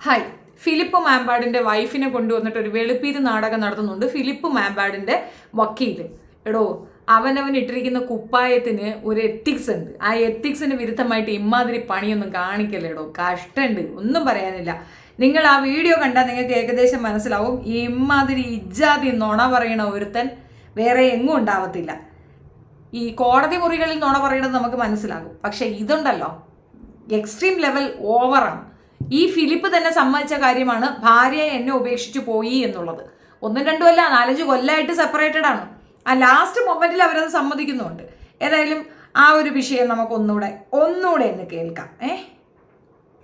Hi Philip മാമ്പാടിന്റെ വൈഫിനെ കൊണ്ടുവന്നിട്ട് ഒരു വെളുപ്പീര് നാടകം നടത്തുന്നുണ്ട് ഫിലിപ്പ് മാമ്പാടിന്റെ വക്കീൽ. എടോ അവനവൻ ഇട്ടിരിക്കുന്ന കുപ്പായത്തിന് ഒരു എത്തിക്സ് ഉണ്ട്. ആ എത്തിക്സിന് വിരുദ്ധമായിട്ട് ഇമാതിരി പണിയൊന്നും കാണിക്കല്ലേടോ കഷ്ടമുണ്ട് ഒന്നും പറയാനില്ല. നിങ്ങൾ ആ വീഡിയോ കണ്ടാൽ നിങ്ങൾക്ക് ഏകദേശം മനസ്സിലാവും. ഈ ഇമാതിരി ഇജാതി നുണ പറയണ ഒരുത്തൻ വേറെ എങ്ങും ഉണ്ടാവത്തില്ല. ഈ കോടതി മുറികളിൽ നുണ പറയണത് നമുക്ക് മനസ്സിലാകും. പക്ഷേ ഇതുണ്ടല്ലോ. എക്സ്ട്രീം ലെവൽ ഓവറാണ് ഈ ഫിലിപ്പ് തന്നെ സമ്മതിച്ച കാര്യമാണ് ഭാര്യ എന്നെ ഉപേക്ഷിച്ചു പോയി എന്നുള്ളത്. ഒന്നും രണ്ടും അല്ല നാലഞ്ച് കൊല്ലമായിട്ട് സെപ്പറേറ്റഡ് ആണ്. ആ ലാസ്റ്റ് മൊമെന്റിൽ അവരത് സമ്മതിക്കുന്നുണ്ട്. ഏതായാലും ആ ഒരു വിഷയം നമുക്ക് ഒന്നുകൂടെ ഒന്ന് കേൾക്കാം. ഏ?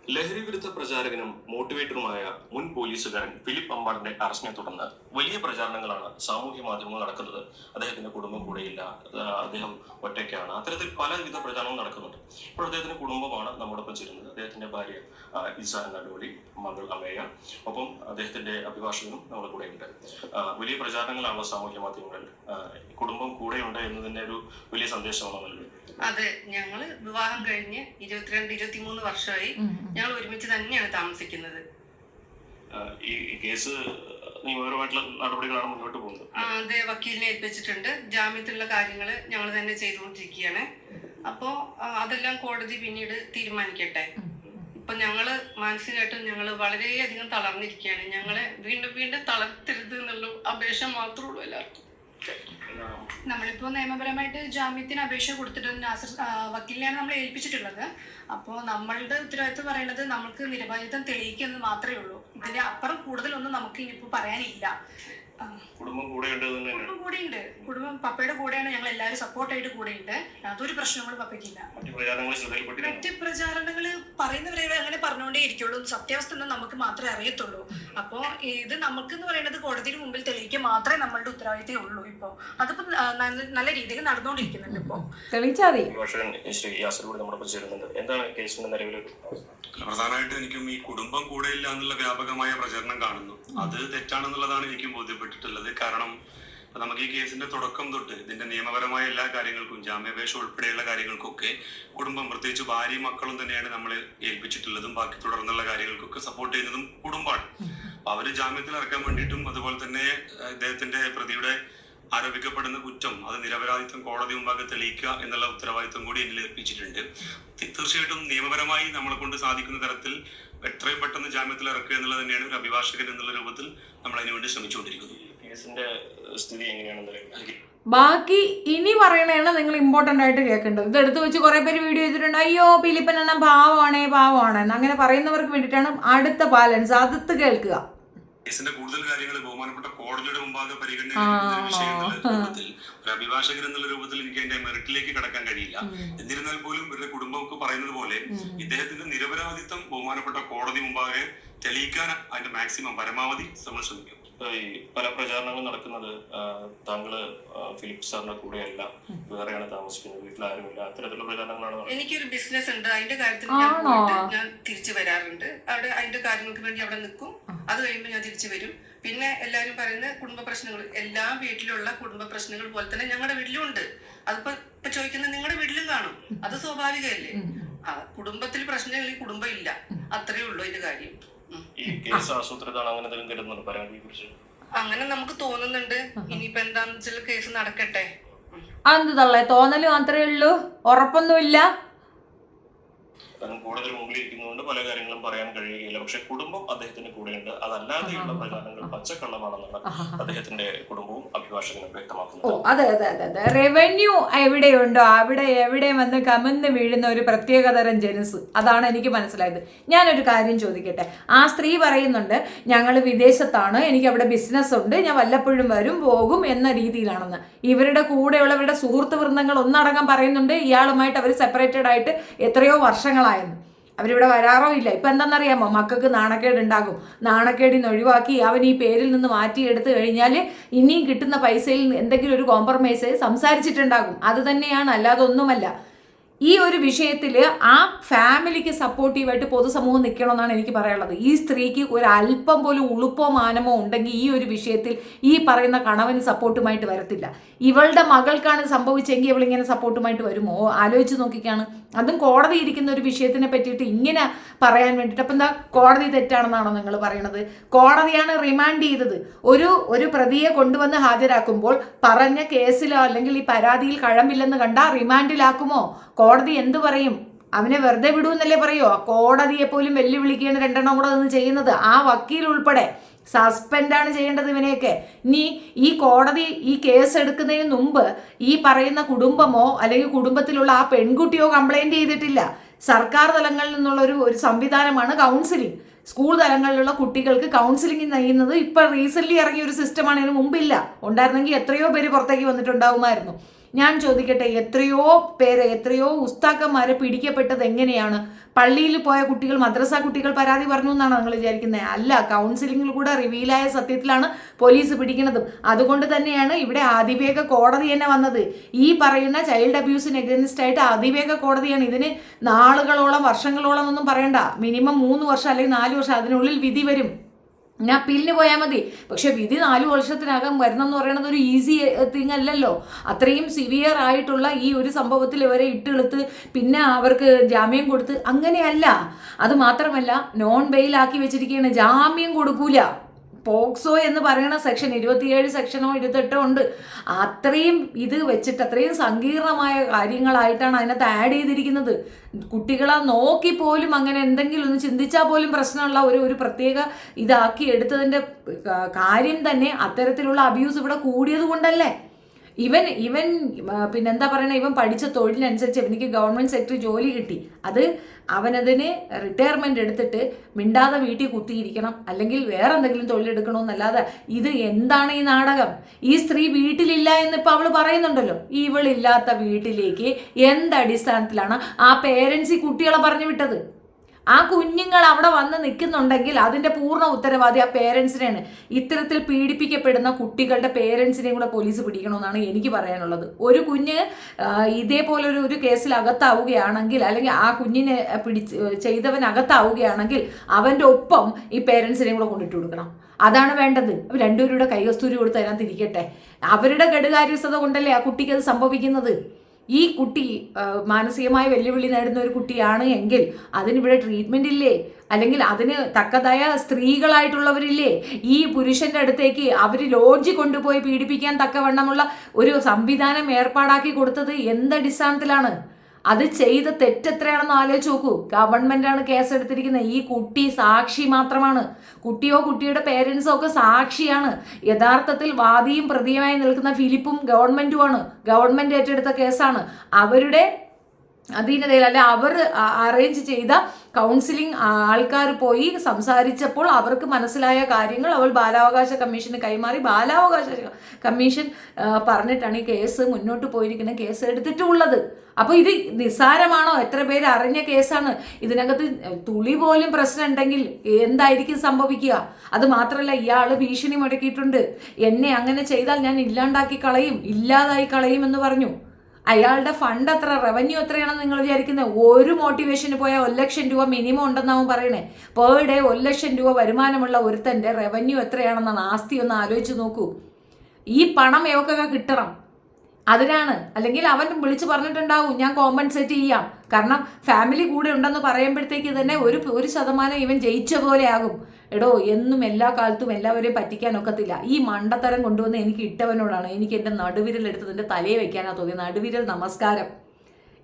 ലഹരി വിരുദ്ധ പ്രചാരകനും മോട്ടിവേറ്ററുമായ മുൻ പോലീസുകാരൻ ഫിലിപ്പ് അമ്പാടിന്റെ അറസ്റ്റിനെ തുടർന്ന് വലിയ പ്രചാരണങ്ങളാണ് സാമൂഹ്യ മാധ്യമങ്ങൾ നടക്കുന്നത്. അദ്ദേഹത്തിന്റെ കുടുംബം കൂടെയില്ല. അദ്ദേഹം ഒറ്റയ്ക്കാണ്. അത്തരത്തിൽ പലവിധ പ്രചാരണങ്ങൾ നടക്കുന്നുണ്ട്. ഇപ്പോൾ അദ്ദേഹത്തിന്റെ കുടുംബമാണ് നമ്മോടൊപ്പം ചേരുന്നത്. അദ്ദേഹത്തിന്റെ ഭാര്യ ഇസാൻ നടുവലി മകൾ അമേയ. ഒപ്പം അദ്ദേഹത്തിന്റെ അഭിഭാഷകനും നമ്മുടെ കൂടെയുണ്ട്. വലിയ പ്രചാരണങ്ങളാണല്ലോ സാമൂഹ്യ മാധ്യമങ്ങളിൽ. കുടുംബം കൂടെയുണ്ട് എന്നതിന്റെ ഒരു വലിയ സന്ദേശമാണ് നൽകുന്നത് അതെ ഞങ്ങൾ വിവാഹം കഴിഞ്ഞ് ഇരുപത്തിരണ്ട് ഇരുപത്തിമൂന്ന് വർഷമായി ഞങ്ങൾ ഒരുമിച്ച് തന്നെയാണ് താമസിക്കുന്നത്. ഈ കേസ് നിയമപരമായിട്ടുള്ള നടപടികളാണ് മുന്നോട്ട് പോകുന്നത്. അതെ വക്കീലിനെ ഏൽപ്പിച്ചിട്ടുണ്ട്. ജാമ്യത്തിലുള്ള കാര്യങ്ങൾ ഞങ്ങൾ തന്നെ ചെയ്തുകൊണ്ടിരിക്കുകയാണ്. അപ്പോ അതെല്ലാം കോടതി പിന്നീട് തീരുമാനിക്കട്ടെ. ഇപ്പൊ ഞങ്ങൾ മാനസികമായിട്ടും ഞങ്ങൾ വളരെയധികം തളർന്നിരിക്കുകയാണ്. ഞങ്ങളെ വീണ്ടും വീണ്ടും തളർത്തരുത് എന്നുള്ള അപേക്ഷ മാത്രമേ ഉള്ളൂ എല്ലാവർക്കും. നമ്മളിപ്പോൾ നിയമപരമായിട്ട് ജാമ്യത്തിന് അപേക്ഷ കൊടുത്തിട്ട് നാസർ വക്കീലിനെയാണ് നമ്മൾ ഏൽപ്പിച്ചിട്ടുള്ളത്. അപ്പോ നമ്മളുടെ ഉത്തരവാദിത്വം പറയുന്നത് നമുക്ക് നിരപരാധിത്വം തെളിയിക്കുന്നത് മാത്രമേ ഉള്ളൂ. ഇതിന്റെ അപ്പുറം കൂടുതലൊന്നും നമുക്ക് ഇനിയിപ്പോൾ പറയാനില്ല. കുടുംബം കൂടെയുണ്ട് എന്ന് കുടുംബം പപ്പയുടെ കൂടെയാണ് ഞങ്ങൾ എല്ലാവരും സപ്പോർട്ടായിട്ട് കൂടെയുണ്ട് യാതൊരു പ്രശ്നങ്ങളും പപ്പയ്ക്കില്ല. മറ്റു പ്രചാരണങ്ങൾ പറയുന്നവരെ അങ്ങനെ പറഞ്ഞുകൊണ്ടേ ഇരിക്കുള്ളൂ. സത്യാവസ്ഥ നമുക്ക് മാത്രമേ അറിയത്തുള്ളൂ. അപ്പോൾ ഇത് നമുക്ക് എന്ന് പറയുന്നത് കോടതിയിൽ മുമ്പിൽ തെളിയിക്കുക മാത്രമേ നമ്മളുടെ ഉത്തരവാദിത്തേ ഉള്ളൂ ഇപ്പോൾ അതിപ്പോ നല്ല രീതിയിൽ നടന്നുകൊണ്ടിരിക്കുന്നുണ്ട് ഇപ്പോൾ തെളിയിച്ചാൽ? പ്രധാനമായിട്ട് എനിക്കും ഈ കുടുംബം കൂടെ ഇല്ല എന്നുള്ള വ്യാപകമായ പ്രചരണം കാണുന്നു. അത് തെറ്റാണെന്നുള്ളതാണ് എനിക്കും ബോധ്യപ്പെട്ടിട്ടുള്ളത്. കാരണം ഇപ്പൊ നമുക്ക് ഈ കേസിന്റെ തുടക്കം തൊട്ട് ഇതിന്റെ നിയമപരമായ എല്ലാ കാര്യങ്ങൾക്കും ജാമ്യാപേക്ഷ ഉൾപ്പെടെയുള്ള കാര്യങ്ങൾക്കൊക്കെ കുടുംബം പ്രത്യേകിച്ച് ഭാര്യയും മക്കളും തന്നെയാണ് നമ്മളെ ഏൽപ്പിച്ചിട്ടുള്ളതും ബാക്കി തുടർന്നുള്ള കാര്യങ്ങൾക്കൊക്കെ സപ്പോർട്ട് ചെയ്യുന്നതും കുടുംബമാണ്. അപ്പൊ അവർ ജാമ്യത്തിൽ ഇറക്കാൻ വേണ്ടിയിട്ടും അതുപോലെ തന്നെ ഇദ്ദേഹത്തിന്റെ പ്രതിയുടെ ആരോപിക്കപ്പെടുന്ന കുറ്റം അത് നിരപരാധിത്വം കോടതി മുമ്പാകെ തെളിയിക്കുക എന്നുള്ള ഉത്തരവാദിത്വം കൂടി എന്നിൽ ഏൽപ്പിച്ചിട്ടുണ്ട്. തീർച്ചയായിട്ടും നിയമപരമായി നമ്മളെ കൊണ്ട് സാധിക്കുന്ന തരത്തിൽ എത്രയും പെട്ടെന്ന് ജാമ്യത്തിൽ ഇറക്കുക എന്നുള്ളത് തന്നെയാണ് ഒരു അഭിഭാഷകൻ എന്നുള്ള രൂപത്തിൽ നമ്മൾ അതിനുവേണ്ടി ശ്രമിച്ചുകൊണ്ടിരിക്കുന്നത് കേസിന്റെ സ്ഥിതി ബാക്കി ഇനി പറയണതാണ് നിങ്ങൾ ഇമ്പോർട്ടന്റ് ആയിട്ട് കേൾക്കേണ്ടത്. ഇത് എടുത്തു വെച്ച് കുറേ പേര് വീഡിയോ ചെയ്തിട്ടുണ്ട്. അയ്യോ പിലിപ്പൻ എണ്ണം പാവമാണേ പാവമാണ് അങ്ങനെ പറയുന്നവർക്ക് വേണ്ടിയിട്ടാണ് അടുത്ത ബാലൻസ് അടുത്ത് കേൾക്കുക. കേസിന്റെ കൂടുതൽ കാര്യങ്ങൾ ബഹുമാനപ്പെട്ട കോടതിയുടെ മുമ്പാകെ പരിഗണന വിഷയം എന്നുള്ള രൂപത്തിൽ ഒരു അഭിഭാഷകൻ എന്നുള്ള രൂപത്തിൽ എനിക്ക് അതിന്റെ മെറിറ്റിലേക്ക് കടക്കാൻ കഴിയില്ല. എന്നിരുന്നാൽ പോലും ഇവരുടെ കുടുംബമൊക്കെ പറയുന്നത് പോലെ ഇദ്ദേഹത്തിന്റെ നിരപരാധിത്വം ബഹുമാനപ്പെട്ട കോടതി മുമ്പാകെ തെളിയിക്കാൻ അതിന്റെ മാക്സിമം പരമാവധി നമ്മൾ ശ്രമിക്കും. ഈ പല പ്രചാരണങ്ങളും നടക്കുന്നത് താങ്കൾ ഫിലിപ്പ് സാറിന്റെ കൂടെയല്ല വേറെയാണ് താമസിക്കുന്നത് വീട്ടിലാരുമില്ല അത്തരത്തിലുള്ള പ്രചാരണങ്ങളാണ്. എനിക്കൊരു ബിസിനസ് ഉണ്ട്. അതിന്റെ കാര്യത്തിൽ ഞാൻ പോയിട്ട് ഞാൻ തിരിച്ചു വരാറുണ്ട്. അവിടെ അതിന്റെ കാര്യങ്ങൾക്ക് വേണ്ടി അവിടെ നിൽക്കും. അത് കഴിയുമ്പോൾ ഞാൻ തിരിച്ചു വരും. പിന്നെ എല്ലാവരും പറയുന്ന കുടുംബ പ്രശ്നങ്ങൾ. എല്ലാ വീട്ടിലുള്ള കുടുംബ പ്രശ്നങ്ങൾ പോലെ തന്നെ ഞങ്ങളുടെ വീട്ടിലും ഉണ്ട്. അതിപ്പോ ഇപ്പൊ ചോദിക്കുന്നത് നിങ്ങളുടെ വീട്ടിലും കാണും. അത് സ്വാഭാവികമല്ലേ? കുടുംബത്തിൽ പ്രശ്നങ്ങൾ കുടുംബം ഇല്ല. അത്രേ ഉള്ളൂ ഇതിന്റെ കാര്യം. ഈ കേസ് ആസൂത്രിതാണ് അങ്ങനെ എന്തെങ്കിലും കരുതുന്നുണ്ട്? പരാതിയെ കുറിച്ച്. അങ്ങനെ നമുക്ക് തോന്നുന്നുണ്ട്. ഇനിയിപ്പോ എന്താന്ന് വെച്ചാൽ കേസ് നടക്കട്ടെ. അതെന്ത് തള്ളേ? തോന്നൽ മാത്രമേ ഉള്ളൂ. ഉറപ്പൊന്നുമില്ല. കാരണം കൂടുതൽ മുമ്പിൽ ഇരിക്കുന്നതുകൊണ്ട് പല കാര്യങ്ങളും പറയാൻ കഴിയുകയില്ല. പക്ഷെ കുടുംബം അദ്ദേഹത്തിന്റെ കൂടെയുണ്ട്. അതല്ലാതെയുള്ള പ്രചാരണങ്ങൾ പച്ചക്കള്ളമാണെന്നാണ് അദ്ദേഹത്തിന്റെ കുടുംബവും അഭിഭാഷകനും വ്യക്തമാക്കുന്നത് അതെ അതെ അതെ അതെ. റവന്യൂ എവിടെയുണ്ടോ അവിടെ എവിടെ വന്ന് കമന്ന് വീഴുന്ന ഒരു പ്രത്യേകതരം ജനസ്. അതാണ് എനിക്ക് മനസ്സിലായത്. ഞാനൊരു കാര്യം ചോദിക്കട്ടെ? ആ സ്ത്രീ പറയുന്നുണ്ട് ഞങ്ങൾ വിദേശത്താണ് എനിക്ക് അവിടെ ബിസിനസ് ഉണ്ട് ഞാൻ വല്ലപ്പോഴും വരും പോകും എന്ന രീതിയിലാണെന്ന്. ഇവരുടെ കൂടെയുള്ളവരുടെ സുഹൃത്ത് വൃന്ദങ്ങൾ ഒന്നടങ്കം പറയുന്നുണ്ട് ഇയാളുമായിട്ട് അവർ സെപ്പറേറ്റഡ് ആയിട്ട് എത്രയോ വർഷങ്ങളായെന്ന് അവരിവിടെ വരാറോ ഇല്ല. ഇപ്പം എന്താണെന്നറിയാമോ മക്കൾക്ക് നാണക്കേട് ഉണ്ടാകും നാണക്കേടിൽ ഒഴിവാക്കി അവൻ ഈ പേരിൽ നിന്ന് മാറ്റിയെടുത്ത് കഴിഞ്ഞാൽ ഇനിയും കിട്ടുന്ന പൈസയിൽ എന്തെങ്കിലും ഒരു കോംപ്രമൈസ് സംസാരിച്ചിട്ടുണ്ടാകും. അത് തന്നെയാണ് അല്ലാതെ ഒന്നുമല്ല. ഈ ഒരു വിഷയത്തിൽ ആ ഫാമിലിക്ക് സപ്പോർട്ടീവായിട്ട് പൊതുസമൂഹം നിൽക്കണമെന്നാണ് എനിക്ക് പറയാനുള്ളത്. ഈ സ്ത്രീക്ക് ഒരു അല്പം പോലും ഉളുപ്പോ മാനമോ ഉണ്ടെങ്കിൽ ഈ ഒരു വിഷയത്തിൽ ഈ പറയുന്ന കണവന് സപ്പോർട്ടുമായിട്ട് വരത്തില്ല. ഇവളുടെ മകൾക്കാണ് സംഭവിച്ചെങ്കിൽ ഇവളിങ്ങനെ സപ്പോർട്ടുമായിട്ട് വരുമോ? ആലോചിച്ച് നോക്കിക്കാണ്. അതും കോടതി ഇരിക്കുന്ന ഒരു വിഷയത്തിനെ പറ്റിയിട്ട് ഇങ്ങനെ പറയാൻ വേണ്ടിയിട്ട്. അപ്പം എന്താ കോടതി തെറ്റാണെന്നാണോ നിങ്ങൾ പറയണത്? കോടതിയാണ് റിമാൻഡ് ചെയ്തത്. ഒരു ഒരു പ്രതിയെ കൊണ്ടുവന്ന് ഹാജരാക്കുമ്പോൾ പറഞ്ഞ കേസിലോ അല്ലെങ്കിൽ ഈ പരാതിയിൽ കഴമ്പില്ലെന്ന് കണ്ടാൽ റിമാൻഡിലാക്കുമോ കോടതി എന്ത് പറയും? അവനെ വെറുതെ വിടൂ എന്നല്ലേ പറയുമോ കോടതിയെ പോലും വെല്ലുവിളിക്കുകയാണ് രണ്ടെണ്ണം കൂടെ നിന്ന് ചെയ്യുന്നത്. ആ വക്കീൽ ഉൾപ്പെടെ സസ്പെൻഡാണ് ചെയ്യേണ്ടത് ഇവനെയൊക്കെ. ഇനി ഈ കോടതി ഈ കേസ് എടുക്കുന്നതിന് മുമ്പ് ഈ പറയുന്ന കുടുംബമോ അല്ലെങ്കിൽ കുടുംബത്തിലുള്ള ആ പെൺകുട്ടിയോ കംപ്ലൈന്റ് ചെയ്തിട്ടില്ല. സർക്കാർ തലങ്ങളിൽ നിന്നുള്ള ഒരു ഒരു സംവിധാനമാണ് കൗൺസിലിംഗ്. സ്കൂൾ തലങ്ങളിലുള്ള കുട്ടികൾക്ക് കൗൺസിലിംഗ് നെയ്യുന്നത് ഇപ്പം റീസെന്റ്ലി ഇറങ്ങിയ ഒരു സിസ്റ്റമാണ്. ഇതിന് മുമ്പില്ല. ഉണ്ടായിരുന്നെങ്കിൽ എത്രയോ പേര് പുറത്തേക്ക് വന്നിട്ടുണ്ടാവുമായിരുന്നു. ഞാൻ ചോദിക്കട്ടെ എത്രയോ പേര് എത്രയോ ഉസ്താക്കന്മാരെ പിടിക്കപ്പെട്ടത് എങ്ങനെയാണ്? പള്ളിയിൽ പോയ കുട്ടികൾ മദ്രസ കുട്ടികൾ പരാതി പറഞ്ഞു എന്നാണ് നിങ്ങൾ വിചാരിക്കുന്നത് അല്ല കൗൺസിലിംഗിൽ കൂടെ റിവീലായ സത്യത്തിലാണ് പോലീസ് പിടിക്കുന്നതും. അതുകൊണ്ട് തന്നെയാണ് ഇവിടെ അതിവേഗ കോടതി തന്നെ വന്നത്. ഈ പറയുന്ന ചൈൽഡ് അബ്യൂസിന് എഗൻസ്റ്റ് ആയിട്ട് അതിവേഗ കോടതിയാണ്. ഇതിന് നാളുകളോളം വർഷങ്ങളോളം ഒന്നും പറയണ്ട. മിനിമം മൂന്ന് വർഷം അല്ലെങ്കിൽ നാല് വർഷം അതിനുള്ളിൽ വിധി വരും. ഞാൻ അപ്പീലിന് പോയാൽ മതി. പക്ഷെ വിധി നാല് വർഷത്തിനകം വരണമെന്ന് പറയുന്നത് ഒരു ഈസി തിങ് അല്ലല്ലോ. അത്രയും സിവിയർ ആയിട്ടുള്ള ഈ ഒരു സംഭവത്തിൽ ഇവരെ ഇട്ടെടുത്ത് പിന്നെ അവർക്ക് ജാമ്യം കൊടുത്ത് അങ്ങനെയല്ല. അത് മാത്രമല്ല നോൺ ബെയിലാക്കി വെച്ചിരിക്കുകയാണ് ജാമ്യം കൊടുക്കൂല. പോക്സോ എന്ന് പറയുന്ന സെക്ഷൻ ഇരുപത്തിയേഴ് സെക്ഷനോ ഇരുപത്തെട്ടോ ഉണ്ട്. അത്രയും ഇത് വെച്ചിട്ട് അത്രയും സങ്കീർണമായ കാര്യങ്ങളായിട്ടാണ് അതിനകത്ത് ആഡ് ചെയ്തിരിക്കുന്നത്. കുട്ടികളെ നോക്കി പോലും അങ്ങനെ എന്തെങ്കിലും ഒന്ന് ചിന്തിച്ചാൽ പോലും പ്രശ്നമുള്ള ഒരു ഒരു പ്രത്യേക ഇതാക്കി എടുത്തതിന്റെ കാര്യം തന്നെ അത്തരത്തിലുള്ള അബ്യൂസ് ഇവിടെ കൂടിയത് കൊണ്ടല്ലേ? ഇവൻ ഇവൻ പിന്നെന്താ പറയണ ഇവൻ പഠിച്ച തൊഴിലിനനുസരിച്ച് ഇവനിക്ക് ഗവൺമെന്റ് സെക്ടറി ജോലി കിട്ടി. അത് അവനതിന് റിട്ടയർമെന്റ് എടുത്തിട്ട് മിണ്ടാതെ വീട്ടിൽ കുത്തിയിരിക്കണം. അല്ലെങ്കിൽ വേറെ എന്തെങ്കിലും തൊഴിലെടുക്കണമെന്നല്ലാതെ ഇത് എന്താണ് ഈ നാടകം? ഈ സ്ത്രീ വീട്ടിലില്ല എന്ന് ഇപ്പൊ അവൾ പറയുന്നുണ്ടല്ലോ. ഇവളില്ലാത്ത വീട്ടിലേക്ക് എന്തടിസ്ഥാനത്തിലാണ് ആ പേരൻസ് ഈ കുട്ടികളെ പറഞ്ഞു വിട്ടത്? ആ കുഞ്ഞുങ്ങൾ അവിടെ വന്ന് നിൽക്കുന്നുണ്ടെങ്കിൽ അതിന്റെ പൂർണ ഉത്തരവാദി ആ പേരൻസിനെയാണ് ഇത്തരത്തിൽ പീഡിപ്പിക്കപ്പെടുന്ന കുട്ടികളുടെ പേരൻസിനെയും കൂടെ പോലീസ് പിടിക്കണമെന്നാണ് എനിക്ക് പറയാനുള്ളത്. ഒരു കുഞ്ഞ് ഇതേപോലെ ഒരു കേസിൽ അകത്താവുകയാണെങ്കിൽ അല്ലെങ്കിൽ ആ കുഞ്ഞിനെ പിടിച്ച് ചെയ്തവൻ അകത്താവുകയാണെങ്കിൽ അവന്റെ ഒപ്പം ഈ പേരൻസിനെയും കൂടെ കൊണ്ടിട്ട് കൊടുക്കണം. അതാണ് വേണ്ടത്. രണ്ടുപേരുടെ കൈകസ്തൂരി കൊടുത്ത് അതിനകത്ത് ഇരിക്കട്ടെ. അവരുടെ കെടുകാര്യസ്ഥത കൊണ്ടല്ലേ ആ കുട്ടിക്ക് അത് സംഭവിക്കുന്നത്? ഈ കുട്ടി മാനസികമായി വെല്ലുവിളി നേടുന്ന ഒരു കുട്ടിയാണ് എങ്കിൽ അതിനിവിടെ ട്രീറ്റ്മെന്റ് ഇല്ലേ? അല്ലെങ്കിൽ അതിന് തക്കതായ സ്ത്രീകളായിട്ടുള്ളവരില്ലേ? ഈ പുരുഷന്റെ അടുത്തേക്ക് അവർ ലോഡ്ജ് കൊണ്ടുപോയി പീഡിപ്പിക്കാൻ തക്കവണ്ണമുള്ള ഒരു സംവിധാനം ഏർപ്പാടാക്കി കൊടുത്തത് എന്തടിസ്ഥാനത്തിലാണ് അത് ചെയ്ത തെറ്റെത്രയാണെന്ന് ആലോചിച്ച് നോക്കൂ. ഗവൺമെന്റാണ് കേസ് എടുത്തിരിക്കുന്നത്. ഈ കുട്ടി സാക്ഷി മാത്രമാണ്. കുട്ടിയോ കുട്ടിയുടെ പേരൻസോ ഒക്കെ സാക്ഷിയാണ്. യഥാർത്ഥത്തിൽ വാദിയും പ്രതിയുമായി നിൽക്കുന്ന ഫിലിപ്പും ഗവൺമെന്റുമാണ്. ഗവൺമെന്റ് ഏറ്റെടുത്ത കേസാണ് അവരുടെ അധീനതയിൽ അല്ലെ അവർ അറേഞ്ച് ചെയ്ത കൗൺസിലിംഗ് ആൾക്കാർ പോയി സംസാരിച്ചപ്പോൾ അവർക്ക് മനസ്സിലായ കാര്യങ്ങൾ അവൾ ബാലാവകാശ കമ്മീഷന് കൈമാറി. ബാലാവകാശ കമ്മീഷൻ പറഞ്ഞിട്ടാണ് ഈ കേസ് മുന്നോട്ട് പോയിരിക്കുന്ന കേസ് എടുത്തിട്ടുള്ളത്. അപ്പോൾ ഇത് നിസ്സാരമാണോ? എത്ര പേര് അറിഞ്ഞ കേസാണ്? ഇതിനകത്ത് തുളി പോലും പ്രശ്നം ഉണ്ടെങ്കിൽ എന്തായിരിക്കും സംഭവിക്കുക? അത് മാത്രമല്ല ഇയാൾ ഭീഷണി മുടക്കിയിട്ടുണ്ട് എന്നെ അങ്ങനെ ചെയ്താൽ ഞാൻ ഇല്ലാണ്ടാക്കി കളയും ഇല്ലാതായി കളയും എന്ന് പറഞ്ഞു. അയാളുടെ ഫണ്ട് എത്ര റവന്യൂ എത്രയാണെന്ന് നിങ്ങൾ വിചാരിക്കുന്നത് ഒരു മോട്ടിവേഷന് പോയാൽ ഒരു ലക്ഷം രൂപ മിനിമം ഉണ്ടെന്നാവും പറയണേ. പെർ ഡേ ഒരു ലക്ഷം രൂപ വരുമാനമുള്ള ഒരുത്തന്റെ റവന്യൂ എത്രയാണെന്നാണ് ആസ്തി ഒന്ന് ആലോചിച്ച് നോക്കൂ. ഈ പണം ഇവക്കൊക്കെ കിട്ടണം? അതിനാണ് അല്ലെങ്കിൽ അവൻ വിളിച്ചു പറഞ്ഞിട്ടുണ്ടാവും ഞാൻ കോമ്പൻസേറ്റ് ചെയ്യാം. കാരണം ഫാമിലി കൂടെ ഉണ്ടെന്ന് പറയുമ്പോഴത്തേക്ക് തന്നെ ഒരു ഒരു ശതമാനം ഇവൻ ജയിച്ച പോലെയാകും എടോ എന്നും എല്ലാ കാലത്തും എല്ലാവരെയും പറ്റിക്കാൻ ഒക്കത്തില്ല. ഈ മണ്ടത്തരം കൊണ്ടുവന്ന് എനിക്ക് ഇട്ടവനോടാണ്. എനിക്ക് എന്റെ നടുവിരൽ എടുത്ത് എന്റെ തലയെ വെക്കാനാ തോന്നിയത്. നടുവിരൽ നമസ്കാരം.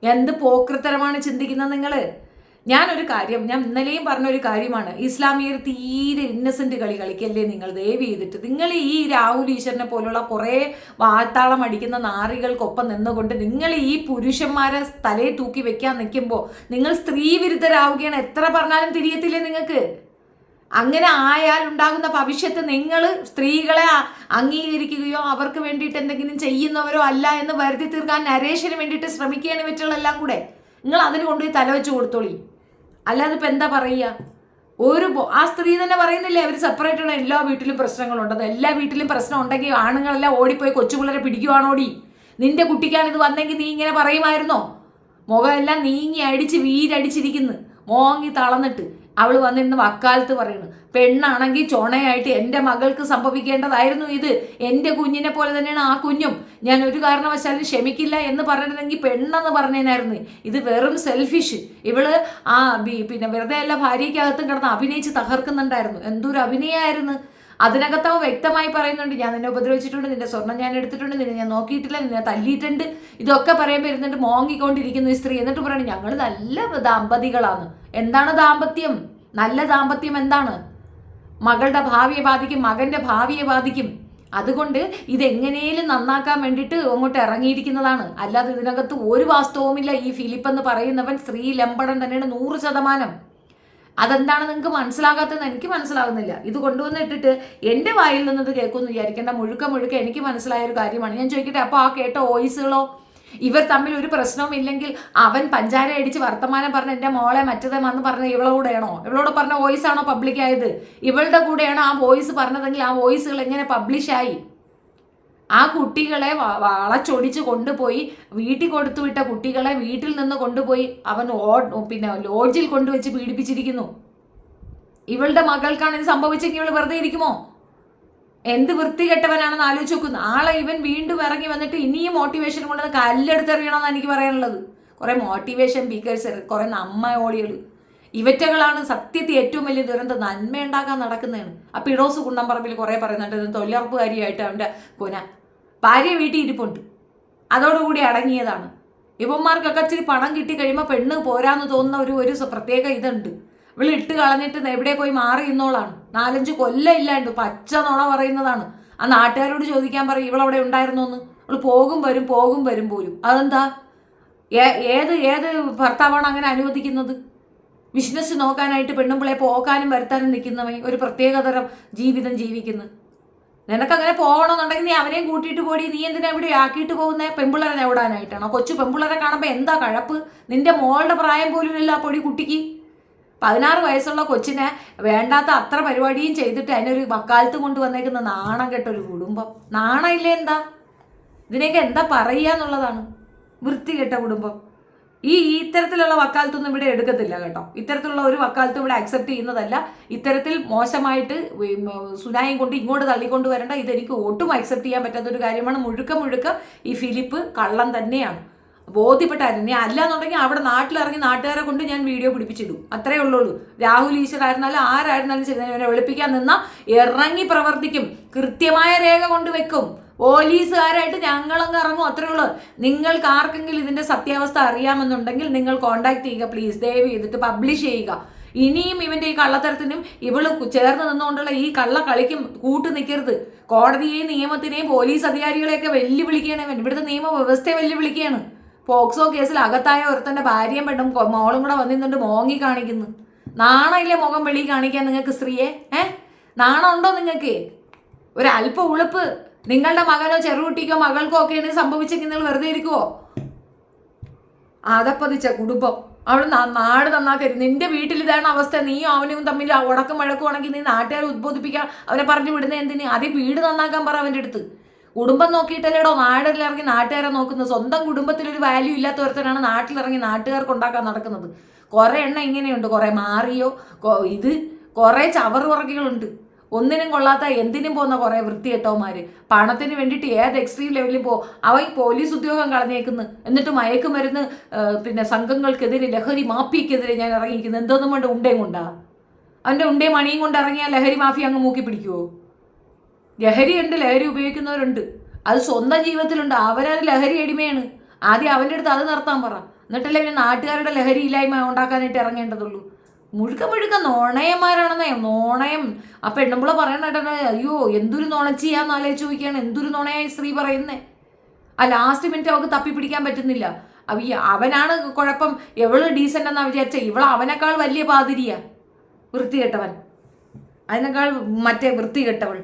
എന്ത് പോക്രിത്തരമാണ് ചിന്തിക്കുന്നത് നിങ്ങൾ ഞാനൊരു കാര്യം ഞാൻ ഇന്നലെയും പറഞ്ഞ ഒരു കാര്യമാണ്. ഇസ്ലാമിയർ തീരെ ഇന്നസെന്റ് കളി കളിക്കല്ലേ നിങ്ങൾ? ദയവ് ചെയ്തിട്ട്. നിങ്ങൾ ഈ രാഹുൽ ഈശ്വരനെ പോലുള്ള കുറേ വാത്താളം അടിക്കുന്ന നാറികൾക്കൊപ്പം നിന്നുകൊണ്ട് നിങ്ങൾ ഈ പുരുഷന്മാരെ തലയെ തൂക്കി വെക്കാൻ നിൽക്കുമ്പോൾ നിങ്ങൾ സ്ത്രീ വിരുദ്ധരാവുകയാണ് എത്ര പറഞ്ഞാലും തിരിയത്തില്ലേ നിങ്ങൾക്ക്? അങ്ങനെ ആയാൽ ഉണ്ടാകുന്ന ഭവിഷ്യത്ത് നിങ്ങൾ സ്ത്രീകളെ അംഗീകരിക്കുകയോ അവർക്ക് വേണ്ടിയിട്ട് എന്തെങ്കിലും ചെയ്യുന്നവരോ അല്ല എന്ന് വരുത്തി തീർക്കാൻ നരേഷന് വേണ്ടിയിട്ട് ശ്രമിക്കുകയാണ് ഇവറ്റുകളെല്ലാം കൂടെ. നിങ്ങൾ അതിന് കൊണ്ടുപോയി തലവെച്ച് കൊടുത്തോളി. അല്ലാതെ ഇപ്പം എന്താ പറയുക? ഒരു ആ സ്ത്രീ തന്നെ പറയുന്നില്ലേ അവർ സെപ്പറേറ്റ് ആണ് എല്ലാ വീട്ടിലും പ്രശ്നങ്ങളുണ്ട്. എല്ലാ വീട്ടിലും പ്രശ്നം ഉണ്ടെങ്കിൽ ആണുങ്ങളെല്ലാം ഓടിപ്പോയി കൊച്ചുപിള്ളേരെ പിടിക്കുവാണോടി? നിന്റെ കുട്ടിക്കാണ് ഇത് വന്നെങ്കിൽ നീ ഇങ്ങനെ പറയുമായിരുന്നോ? മുഖമെല്ലാം നീങ്ങി അടിച്ച് വീരടിച്ചിരിക്കുന്നു. മോങ്ങി തളന്നിട്ട് അവൾ വന്നിരുന്ന് വക്കാലത്ത് പറയുന്നു പെണ്ണാണെങ്കിൽ ചൊണയായിട്ട് എന്റെ മകൾക്ക് സംഭവിക്കേണ്ടതായിരുന്നു ഇത്. എന്റെ കുഞ്ഞിനെ പോലെ തന്നെയാണ് ആ കുഞ്ഞും. ഞാൻ ഒരു കാരണവശാലും ക്ഷമിക്കില്ല എന്ന് പറഞ്ഞിരുന്നെങ്കിൽ പെണ്ണെന്ന് പറഞ്ഞതിനായിരുന്നു ഇത് വെറും സെൽഫിഷ് ഇവൾ ആ പിന്നെ വെറുതെ അല്ല ഭാര്യയ്ക്കകത്തും കിടന്ന് അഭിനയിച്ച് തകർക്കുന്നുണ്ടായിരുന്നു. എന്തൊരു അഭിനയമായിരുന്നു അതിനകത്ത് അവൻ വ്യക്തമായി പറയുന്നുണ്ട്. ഞാൻ നിന്നെ ഉപദ്രവിച്ചിട്ടുണ്ട് നിന്റെ സ്വർണം ഞാൻ എടുത്തിട്ടുണ്ട് നിന്നെ ഞാൻ നോക്കിയിട്ടില്ല നിന്നെ തല്ലിയിട്ടുണ്ട്. ഇതൊക്കെ പറയുമ്പോൾ ഇരുന്നിട്ട് മോങ്ങിക്കൊണ്ടിരിക്കുന്നു ഈ സ്ത്രീ. എന്നിട്ട് പറയണം ഞങ്ങൾ നല്ല ദാമ്പതികളാണ്. എന്താണ് ദാമ്പത്യം? നല്ല ദാമ്പത്യം എന്താണ്? മകളുടെ ഭാവിയെ ബാധിക്കും മകന്റെ ഭാവിയെ ബാധിക്കും. അതുകൊണ്ട് ഇതെങ്ങനെയും നന്നാക്കാൻ വേണ്ടിയിട്ട് അങ്ങോട്ട് ഇറങ്ങിയിരിക്കുന്നതാണ്. അല്ലാതെ ഇതിനകത്ത് ഒരു വാസ്തവുമില്ല ഈ ഫിലിപ്പ് എന്ന് പറയുന്നവൻ സ്ത്രീ ലംബടൻ തന്നെയാണ് നൂറ് ശതമാനം. അതെന്താണ് നിങ്ങൾക്ക് മനസ്സിലാകാത്തതെന്ന് എനിക്ക് മനസ്സിലാകുന്നില്ല. ഇത് കൊണ്ടുവന്നിട്ടിട്ട് എന്റെ വായിൽ നിന്നത് കേൾക്കുമെന്ന് വിചാരിക്കേണ്ട മുഴുക്ക മുഴുക്ക എനിക്ക് മനസ്സിലായ ഒരു കാര്യമാണ്. ഞാൻ ചോദിക്കട്ടെ അപ്പോൾ ആ കേട്ട വോയിസുകളോ? ഇവർ തമ്മിൽ ഒരു പ്രശ്നവും ഇല്ലെങ്കിൽ അവൻ പഞ്ചാര അടിച്ച് വർത്തമാനം പറഞ്ഞ എന്റെ മോളെ മറ്റതേ വന്ന് പറഞ്ഞ ഇവളോടെയാണോ ഇവളോട് പറഞ്ഞ വോയിസ് ആണോ പബ്ലിക് ആയത്? ഇവളുടെ കൂടെയാണോ ആ വോയിസ് പറഞ്ഞതെങ്കിൽ ആ വോയിസുകൾ എങ്ങനെ പബ്ലിഷായി ആ കുട്ടികളെ വളച്ചൊടിച്ച് കൊണ്ടുപോയി വീട്ടിൽ കൊടുത്തു വിട്ട കുട്ടികളെ വീട്ടിൽ നിന്ന് കൊണ്ടുപോയി അവൻ പിന്നെ ലോഡ്ജിൽ കൊണ്ടുവച്ച് പീഡിപ്പിച്ചിരിക്കുന്നു. ഇവളുടെ മകൾക്കാണ് ഇത് സംഭവിച്ചെങ്കിൽ ഇവൾ വെറുതെ ഇരിക്കുമോ? എന്ത് വൃത്തികെട്ടവനാണെന്ന് ആലോചിച്ച് നോക്കുന്നു ആളെ ഇവൻ വീണ്ടും ഇറങ്ങി വന്നിട്ട് ഇനിയും മോട്ടിവേഷൻ കൊണ്ടുവന്ന് കല്ലെടുത്തെറിയണമെന്നാണ് എനിക്ക് പറയാനുള്ളത്. കുറേ മോട്ടിവേഷൻ ബീക്കേഴ്സ് കുറേ നമ്മയോളികൾ ഇവറ്റകളാണ് സത്യത്തിൽ ഏറ്റവും വലിയ ദുരന്തം നന്മയുണ്ടാക്കാൻ നടക്കുന്നതാണ്. ആ പിടോസ് കുണ്ടംപറമ്പിൽ കുറേ പറയുന്നുണ്ട് തൊഴിലുറപ്പുകാരിയായിട്ട് അവന്റെ കുന ഭാര്യ വീട്ടിൽ ഇരിപ്പുണ്ട്. അതോടുകൂടി അടങ്ങിയതാണ്. ഇവന്മാർക്കൊക്കെ ഇച്ചിരി പണം കിട്ടി കഴിയുമ്പോൾ പെണ്ണ് പോരാന്ന് തോന്നുന്ന ഒരു ഒരു പ്രത്യേക ഇതുണ്ട്. ഇവിടെ ഇട്ട് കളഞ്ഞിട്ട് എവിടെ പോയി മാറി ഇന്നോളാണ് നാലഞ്ച് കൊല്ലം ഇല്ലാണ്ട് പച്ച നുണ പറയുന്നതാണ്. ആ നാട്ടുകാരോട് ചോദിക്കാൻ പറയും ഇവളവിടെ ഉണ്ടായിരുന്നു എന്ന് അവൾ പോകും വരും പോകും വരും പോലും. അതെന്താ? ഏത് ഏത് ഭർത്താവാണ് അങ്ങനെ അനുവദിക്കുന്നത്? ബിസിനസ് നോക്കാനായിട്ട് പെണ്ണുമ്പിളെ പോകാനും വരുത്താനും നിൽക്കുന്നവൻ ഒരു പ്രത്യേകതരം ജീവിതം ജീവിക്കുന്നു. നിനക്കങ്ങനെ പോകണമെന്നുണ്ടെങ്കിൽ നീ അവനെയും കൂട്ടിയിട്ട് പോടി. നീ എന്തിനാ ഇവിടെ ആക്കിയിട്ട് പോകുന്ന? പെമ്പിള്ളേരെ നേടാനായിട്ടാണോ കൊച്ചു പെമ്പിള്ളേരെ കാണുമ്പോൾ എന്താ കഴപ്പ്? നിന്റെ മോളുടെ പ്രായം പോലും ഇല്ല പൊടി കുട്ടിക്ക്. പതിനാറ് വയസ്സുള്ള കൊച്ചിനെ വേണ്ടാത്ത അത്ര പരിപാടിയും ചെയ്തിട്ട് അതിനൊരു വക്കാലത്ത് കൊണ്ടുവന്നേക്കുന്ന നാണം കെട്ടൊരു കുടുംബം. നാണമില്ലേ എന്താ? ഇതിനെയൊക്കെ എന്താ പറയുക എന്നുള്ളതാണ് വൃത്തികെട്ട കുടുംബം. ഈ ഇത്തരത്തിലുള്ള വക്കാലത്തൊന്നും ഇവിടെ എടുക്കത്തില്ല കേട്ടോ. ഇത്തരത്തിലുള്ള ഒരു വക്കാലത്തും ഇവിടെ അക്സെപ്റ്റ് ചെയ്യുന്നതല്ല. ഇത്തരത്തിൽ മോശമായിട്ട് സുനായം കൊണ്ട് ഇങ്ങോട്ട് തള്ളിക്കൊണ്ട് വരേണ്ട. ഇതെനിക്ക് ഒട്ടും അക്സെപ്റ്റ് ചെയ്യാൻ പറ്റാത്ത ഒരു കാര്യമാണ്. മുഴുക്ക മുഴുക്ക ഈ ഫിലിപ്പ് കള്ളം തന്നെയാണ്. ബോധ്യപ്പെട്ടായിരുന്നു ഇനി അല്ല എന്നുണ്ടെങ്കിൽ അവിടെ നാട്ടിലിറങ്ങി നാട്ടുകാരെ കൊണ്ട് ഞാൻ വീഡിയോ പിടിപ്പിച്ചിടും. അത്രേ ഉള്ളൂ രാഹുൽ ഈശ്വർ ആയിരുന്നാലും ആരായിരുന്നാലും ശരി ഇവനെ വെളുപ്പിക്കാൻ നിന്ന ഇറങ്ങി പ്രവർത്തിക്കും. കൃത്യമായ രേഖ കൊണ്ട് വെക്കും. പോലീസുകാരായിട്ട് ഞങ്ങളങ്ങ് ഇറങ്ങും. അത്രേ ഉള്ളൂ. നിങ്ങൾക്ക് ആർക്കെങ്കിലും ഇതിന്റെ സത്യാവസ്ഥ അറിയാമെന്നുണ്ടെങ്കിൽ നിങ്ങൾ കോൺടാക്ട് ചെയ്യുക പ്ലീസ് ദയവ് ചെയ്തിട്ട് പബ്ലിഷ് ചെയ്യുക. ഇനിയും ഇവന്റെ ഈ കള്ളത്തരത്തിനും ഇവൾ ചേർന്ന് നിന്നുകൊണ്ടുള്ള ഈ കള്ള കളിക്കും കൂട്ടു നിൽക്കരുത് കോടതിയെയും നിയമത്തിനെയും പോലീസ് അധികാരികളെയൊക്കെ വെല്ലുവിളിക്കുകയാണ് ഇവൻ. ഇവിടുത്തെ നിയമവ്യവസ്ഥയെ വെല്ലുവിളിക്കുകയാണ്. പോക്സോ കേസിൽ അകത്തായ ഒരുത്തന്റെ ഭാര്യയും പെണ്ണും മോളും കൂടെ വന്നിരുന്നുണ്ട് മോങ്ങി കാണിക്കുന്നു. നാണയില്ലേ മുഖം വെളി കാണിക്കാൻ നിങ്ങൾക്ക് സ്ത്രീയെ? ഏഹ് നാണം ഉണ്ടോ നിങ്ങൾക്ക്? ഒരു ഉളുപ്പ്. നിങ്ങളുടെ മകനോ ചെറുകുട്ടിക്കോ മകൾക്കോ ഒക്കെ ഇനി സംഭവിച്ചെങ്കിൽ നിങ്ങൾ വെറുതെ ഇരിക്കുവോ? അതപ്പതിച്ച കുടുംബം. അവിടെ നാട് നന്നാക്കരുത്. നിന്റെ വീട്ടിൽ ഇതാണ് അവസ്ഥ. നീയും അവനും തമ്മിൽ ഉടക്കം വഴക്കുവാണെങ്കിൽ നീ നാട്ടുകാരെ ഉദ്ബോധിപ്പിക്കാൻ അവനെ പറഞ്ഞു വിടുന്ന എന്തിന്? ആദ്യം വീട് നന്നാക്കാൻ പറ അവന്റെ അടുത്ത്. കുടുംബം നോക്കിയിട്ടല്ലേടോ നാടിലിറങ്ങി നാട്ടുകാരെ നോക്കുന്നത്? സ്വന്തം കുടുംബത്തിലൊരു വാല്യൂ ഇല്ലാത്ത ഒരുത്തനാണ് നാട്ടിലിറങ്ങി നാട്ടുകാർക്ക് ഉണ്ടാക്കാൻ നടക്കുന്നത്. കുറേ എണ്ണ ഇങ്ങനെയുണ്ട്. കുറേ മാറിയോ? ഇത് കുറേ ചവറുറക്കികളുണ്ട് ഒന്നിനും കൊള്ളാത്ത എന്തിനും പോകുന്ന കുറേ വൃത്തികെട്ടവന്മാര്. പണത്തിന് വേണ്ടിയിട്ട് ഏത് എക്സ്ട്രീം ലെവലിൽ പോ അവൻ പോലീസ് ഉദ്യോഗം കളഞ്ഞേക്കുന്നു. എന്നിട്ട് മയക്കുമരുന്ന് പിന്നെ സംഘങ്ങൾക്കെതിരെ ലഹരി മാഫിയക്കെതിരെ ഞാൻ ഇറങ്ങിയിരിക്കുന്നു. എന്തോന്നും കൊണ്ട് ഉണ്ടയും കൊണ്ടാ? അവന്റെ ഉണ്ടയും മണിയും കൊണ്ട് ഇറങ്ങിയാൽ ലഹരി മാഫിയ അങ്ങ് മൂക്കി പിടിക്കുവോ? ലഹരിയുണ്ട് ലഹരി ഉപയോഗിക്കുന്നവരുണ്ട്. അത് സ്വന്തം ജീവിതത്തിലുണ്ട്. അവരത് ലഹരി അടിമയാണ്. ആദ്യം അവന്റെ അടുത്ത് അത് നിർത്താൻ പറ. എന്നിട്ടല്ലേ പിന്നെ നാട്ടുകാരുടെ ലഹരി ഇല്ലായ്മ ഉണ്ടാക്കാനായിട്ട് ഇറങ്ങേണ്ടതുള്ളൂ. മുഴുക്ക മുഴുക്ക നോണയന്മാരാണെന്നേ നോണയം. ആ പെണ്ണുമ്പള പറയണേ അയ്യോ എന്തൊരു നോണച്ചിയാന്ന് ആലോചിച്ച് ചോദിക്കുകയാണ് എന്തൊരു നോണയായി സ്ത്രീ പറയുന്നേ? ആ ലാസ്റ്റ് മിനിറ്റ് അവൾക്ക് തപ്പിപ്പിടിക്കാൻ പറ്റുന്നില്ല. അവ ഈ അവനാണ് കുഴപ്പം. എവൾ ഡീസന്റ് എന്നാ വിചാരിച്ച? ഇവൾ അവനേക്കാൾ വലിയ പാതിരിയാ. വൃത്തികെട്ടവൻ. അതിനേക്കാൾ മറ്റേ വൃത്തികെട്ടവൾ.